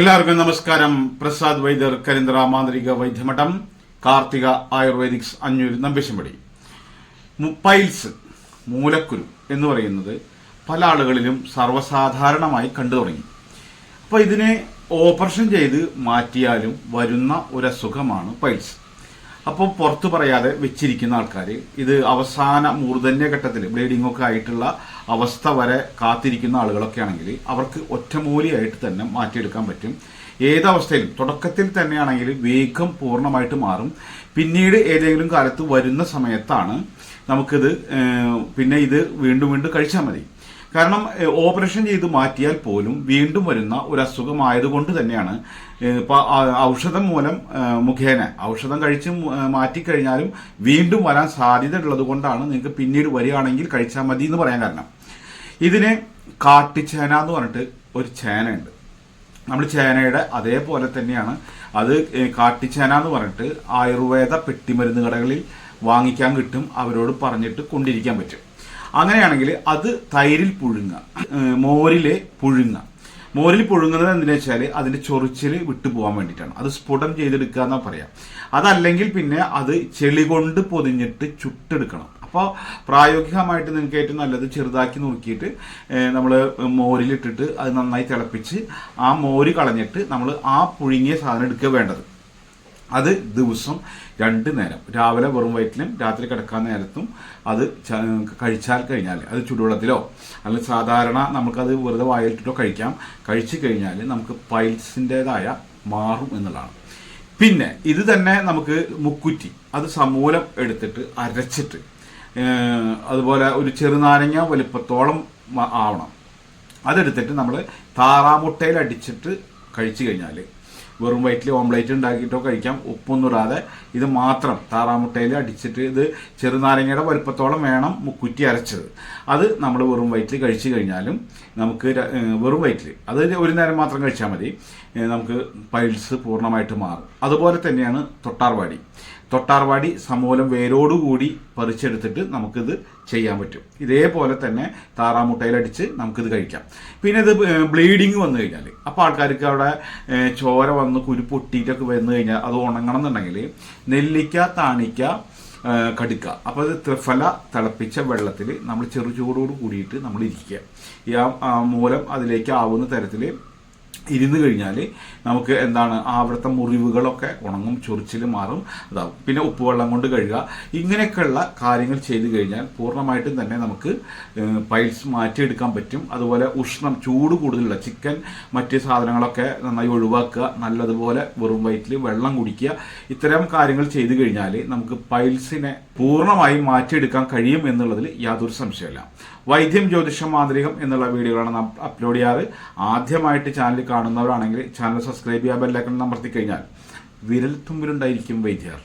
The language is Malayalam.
എല്ലാവർക്കും നമസ്കാരം. പ്രസാദ് വൈദ്യർ കരിന്ദ്ര മാന്ത്രിക വൈദ്യമഠം കാർത്തിക ആയുർവേദിക്സ് അഞ്ഞൂർ നമ്പശമ്പടി മുപ്പൈൽസ് മൂലക്കുരു എന്ന് പറയുന്നത് പല ആളുകളിലും സർവസാധാരണമായി കണ്ടു തുടങ്ങി. അപ്പോൾ ഇതിനെ ഓപ്പറേഷൻ ചെയ്ത് മാറ്റിയാലും വരുന്ന ഒരു അസുഖമാണ് പൈൽസ്. അപ്പോൾ പുറത്തു പറയാതെ വെച്ചിരിക്കുന്ന ആൾക്കാർ ഇത് അവസാന മൂർധന്യ ഘട്ടത്തിൽ ബ്ലീഡിംഗ് ഒക്കെ ആയിട്ടുള്ള അവസ്ഥ വരെ കാത്തിരിക്കുന്ന ആളുകളൊക്കെ ആണെങ്കിൽ അവർക്ക് ഒറ്റമൂലിയായിട്ട് തന്നെ മാറ്റിയെടുക്കാൻ പറ്റും. ഏതവസ്ഥയിലും തുടക്കത്തിൽ തന്നെയാണെങ്കിൽ വേഗം പൂർണമായിട്ട് മാറും. പിന്നീട് ഏതെങ്കിലും കാലത്ത് വരുന്ന സമയത്താണ് നമുക്കിത് പിന്നെ ഇത് വീണ്ടും വീണ്ടും കഴിച്ചാൽ മതി. കാരണം ഓപ്പറേഷൻ ചെയ്ത് മാറ്റിയാൽ പോലും വീണ്ടും വരുന്ന ഒരു അസുഖമായതുകൊണ്ട് തന്നെയാണ് ഔഷധം മൂലം മുഖേന ഔഷധം കഴിച്ച് മാറ്റിക്കഴിഞ്ഞാലും വീണ്ടും വരാൻ സാധ്യത ഉള്ളത് കൊണ്ടാണ് നിങ്ങൾക്ക് പിന്നീട് വരികയാണെങ്കിൽ കഴിച്ചാൽ മതി എന്ന് പറയാൻ കാരണം. ഇതിന് കാട്ടിച്ചേന എന്ന് പറഞ്ഞിട്ട് ഒരു ചേനയുണ്ട്. നമ്മൾ ചേനയുടെ അതേപോലെ തന്നെയാണ് അത് കാട്ടിച്ചേന എന്ന് പറഞ്ഞിട്ട് ആയുർവേദ പെട്ടിമരുന്ന് കടകളിൽ വാങ്ങിക്കാൻ കിട്ടും അവരോട് പറഞ്ഞിട്ട് കൊണ്ടിരിക്കാൻ പറ്റും. അങ്ങനെയാണെങ്കിൽ അത് തൈരിൽ പുഴുങ്ങുക. ഏഹ്, മോരിലെ പുഴുങ്ങുക. മോരിൽ പുഴുങ്ങുന്നത് എന്തിനാ വെച്ചാൽ അതിന്റെ ചൊറിച്ചിൽ വിട്ടുപോകാൻ വേണ്ടിയിട്ടാണ്. അത് സ്ഫുടം ചെയ്തെടുക്കുക എന്നാ പറയാം. അതല്ലെങ്കിൽ പിന്നെ അത് ചെളി കൊണ്ട് പൊതിഞ്ഞിട്ട് ചുട്ടെടുക്കണം. അപ്പോൾ പ്രായോഗികമായിട്ട് നിങ്ങൾക്ക് ഏറ്റവും നല്ലത് ചെറുതാക്കി നുറുക്കിയിട്ട് നമ്മൾ മോരിലിട്ടിട്ട് അത് നന്നായി തിളപ്പിച്ച് ആ മോര് കളഞ്ഞിട്ട് നമ്മൾ ആ പുഴുങ്ങിയ സാധനം എടുക്കുക വേണ്ടത്. അത് ദിവസം രണ്ട് നേരം. രാവിലെ വെറും വയറ്റിലും രാത്രി കിടക്കാൻ നേരത്തും അത് കഴിച്ചാൽ കഴിഞ്ഞാൽ അത് ചുടുവെള്ളത്തിലോ അല്ലെങ്കിൽ സാധാരണ നമുക്കത് വെറുതെ വായിലിട്ടിട്ടോ കഴിക്കാം. കഴിച്ചു കഴിഞ്ഞാൽ നമുക്ക് പൈൽസിന്റെതായ മാറും എന്നുള്ളതാണ്. പിന്നെ ഇത് തന്നെ നമുക്ക് മുക്കുറ്റി അത് സമൂലം എടുത്തിട്ട് അരച്ചിട്ട് അതുപോലെ ഒരു ചെറുനാരങ്ങ വലിപ്പത്തോളം ആവണം. അതെടുത്തിട്ട് നമ്മൾ താറാമുട്ടയിൽ അടിച്ചിട്ട് കഴിച്ചു കഴിഞ്ഞാൽ വെറും വയറ്റിൽ ഓംലേറ്റ് ഉണ്ടാക്കിയിട്ടോ കഴിക്കാം ഉപ്പൊന്നും ഇടാതെ ഇത് മാത്രം താറാമുട്ടയിൽ അടിച്ചിട്ട് ഇത് ചെറുനാരങ്ങയുടെ വലുപ്പത്തോളം വേണം മുക്കുറ്റി അരച്ചത്. അത് നമ്മൾ വെറും വയറ്റിൽ കഴിച്ചു കഴിഞ്ഞാലും നമുക്ക് വെറും വയറ്റിൽ അത് ഒരു നേരം മാത്രം കഴിച്ചാൽ മതി. നമുക്ക് പൈൽസ് പൂർണമായിട്ട് മാറും. അതുപോലെ തന്നെയാണ് തൊട്ടാർവാടി. തൊട്ടാർവാടി സമൂലം വേരോടുകൂടി പറിച്ചെടുത്തിട്ട് നമുക്കിത് ചെയ്യാൻ പറ്റും. ഇതേപോലെ തന്നെ താറാമുട്ടയിലടിച്ച് നമുക്കിത് കഴിക്കാം. പിന്നെ ഇത് ബ്ലീഡിങ് വന്നു കഴിഞ്ഞാൽ അപ്പോൾ ആൾക്കാർക്ക് അവിടെ ചോര വന്ന് കുരു പൊട്ടിയിട്ടൊക്കെ വന്നു കഴിഞ്ഞാൽ അത് ഉണങ്ങണം എന്നുണ്ടെങ്കിൽ നെല്ലിക്ക താണിക്ക കടുക്ക. അപ്പോൾ ഇത് ത്രിഫല തിളപ്പിച്ച വെള്ളത്തിൽ നമ്മൾ ചെറു ചൂടോട് കൂടിയിട്ട് നമ്മൾ ഇരിക്കുക. ഈ ആ മൂലം അതിലേക്ക് ആവുന്ന തരത്തിൽ ഇരുന്ന് കഴിഞ്ഞാൽ നമുക്ക് എന്താണ് ആ അവിടുത്തെ മുറിവുകളൊക്കെ ഉണങ്ങും ചൊറിച്ചിൽ മാറും അതാവും. പിന്നെ ഉപ്പുവെള്ളം കൊണ്ട് കഴുകുക. ഇങ്ങനെയൊക്കെയുള്ള കാര്യങ്ങൾ ചെയ്തു കഴിഞ്ഞാൽ പൂർണമായിട്ടും തന്നെ നമുക്ക് പൈൽസ് മാറ്റിയെടുക്കാൻ പറ്റും. അതുപോലെ ഉഷ്ണം ചൂട് കൂടുതലുള്ള ചിക്കൻ മറ്റ് സാധനങ്ങളൊക്കെ നന്നായി ഒഴിവാക്കുക നല്ലതുപോലെ വെറും വയറ്റിൽ വെള്ളം കുടിക്കുക. ഇത്തരം കാര്യങ്ങൾ ചെയ്തു കഴിഞ്ഞാൽ നമുക്ക് പൈൽസിനെ പൂർണമായും മാറ്റിയെടുക്കാൻ കഴിയും എന്നുള്ളതിൽ യാതൊരു സംശയമില്ല വൈദ്യം ജ്യോതിഷം മാന്ത്രികം എന്നുള്ള വീഡിയോകളാണ് നാം അപ്ലോഡ് ചെയ്യാറ്. ആദ്യമായിട്ട് ചാനൽ കാണുന്നവരാണെങ്കിൽ ചാനൽ സബ്സ്ക്രൈബ് ചെയ്യാൻ ബെല്ലൈക്കൺ അമർത്തി കഴിഞ്ഞാൽ വിരൽ തുമ്പിലുണ്ടായിരിക്കും വൈദ്യർ.